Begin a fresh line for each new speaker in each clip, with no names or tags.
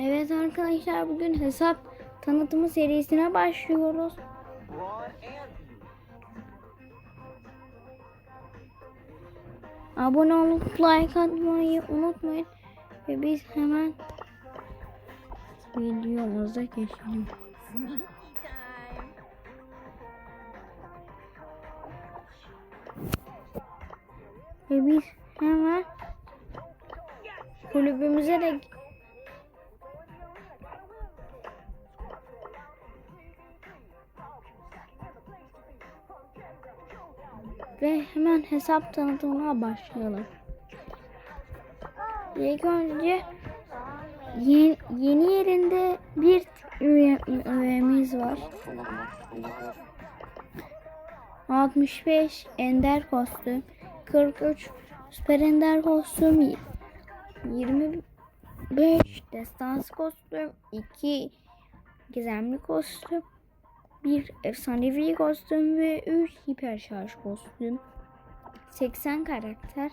Evet arkadaşlar bugün hesap tanıtımı serisine başlıyoruz. Abone olup like atmayı unutmayın. Ve biz hemen videomuza geçelim. Ve biz hemen kulübümüze de ve hemen hesap tanıtımına başlayalım. İlk önce yeni, yeni yerinde bir üye, üyemiz var. 65 ender kostüm, 43 süper ender kostüm, 25 destans kostüm, 2 gizemli kostüm, 1 efsanevi kostüm ve 3 hiper şarj kostüm. 80 karakter.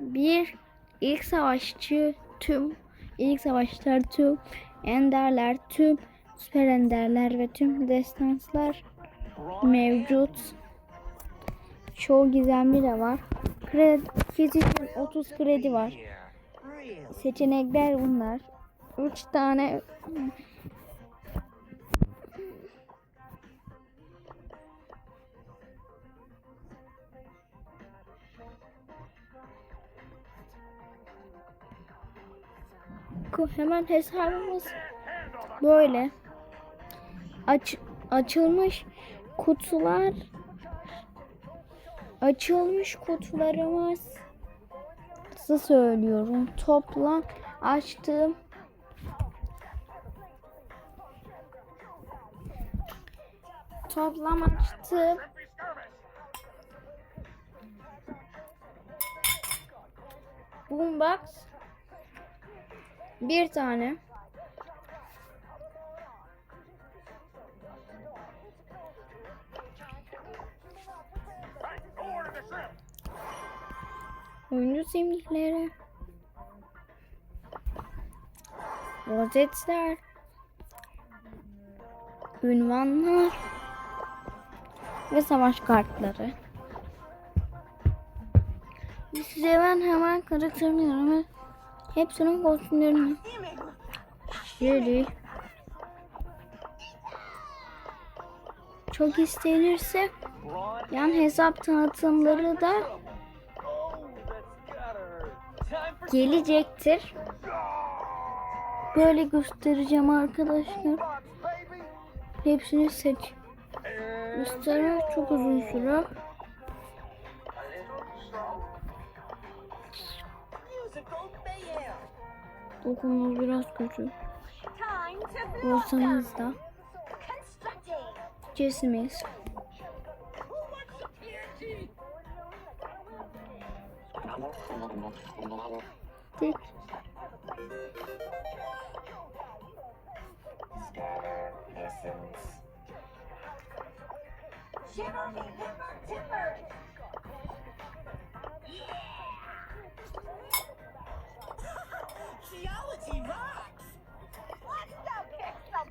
Bir ilk savaşçı tüm ilk savaşlar tüm enderler tüm süper enderler ve tüm destanslar mevcut. Çoğu gizemli de var. Kredi, için 30 kredi var. Seçenekler bunlar. 3 tane Hemen hesabımız böyle. Aç, açılmış kutular. Açılmış kutularımız. Nasıl söylüyorum? Toplam açtım. Toplam açtım. Boombox bir tane. Oyuncu simgeleri rozetler. Ünvanlar. Ve savaş kartları. Size ben hemen karakterlerini ve hepsinin kostümlerini şöyle çok istenirse yan hesap tanıtımları da gelecektir. Böyle göstereceğim arkadaşlar. Hepsini seç. Göstermek çok uzun sürer. Dokunma biraz kötü. Olsanız da.
TNT?
Dik.
Shiver me timber timbers.
Geology rocks.
Let's go pick some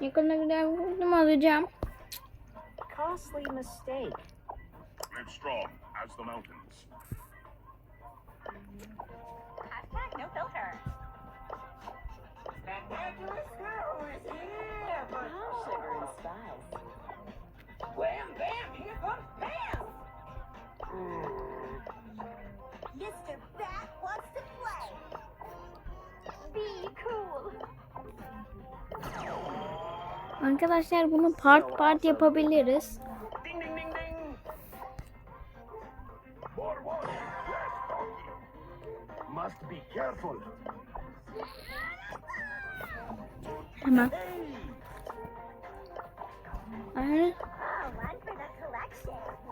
Yakında güzel bir kostüm alacağım.
Costly mistake.
Live strong as the mountains.
Arkadaşlar bunu part part yapabiliriz. Hemen. Aynen.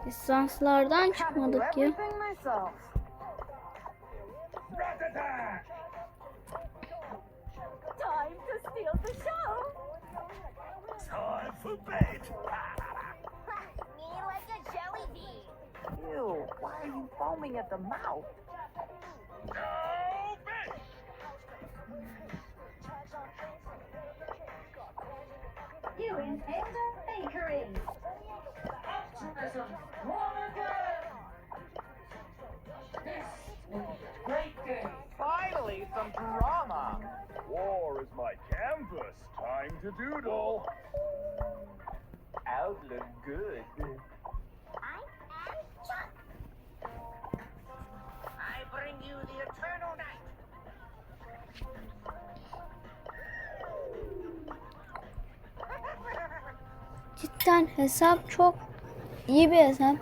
Lisanslardan çıkmadık ya.
Time to steal the show.
Time for bed.
Me like a jelly bean.
Ew, why are you foaming at the mouth?
No fish!
You in Panda Bakery.
Optimism, wrong again! This will be a great day.
Finally, some drama.
War is my canvas. Time to doodle.
Outlook good.
I am Chuck.
I bring you the eternal night.
Cidden hesap çok iyi bir hesap.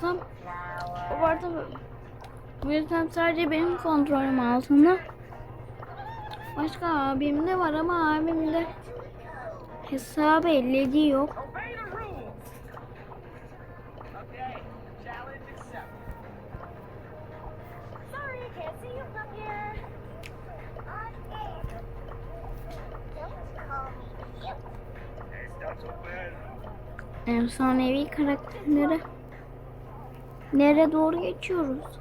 Go, go!
Bu hesap sadece benim kontrolüm altında. Başka abimde var ama abimde hesabı ellediği yok. Efsanevi karakterlere nereye doğru geçiyoruz?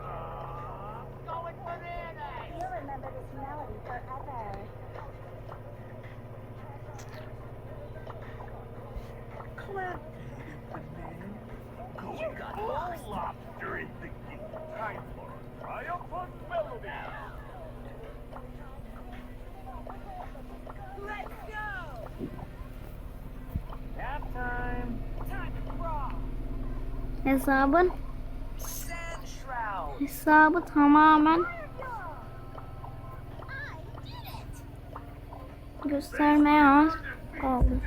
Hesabın. Hesabı tamamen göstermeye az kaldı.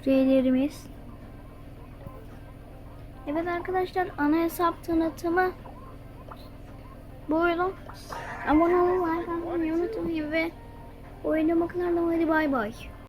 Spoiler
Evet arkadaşlar ana hesap tanıtımı buyurun. Abone olmayı, unutmayın ve oyuna bakın hadi bay bay.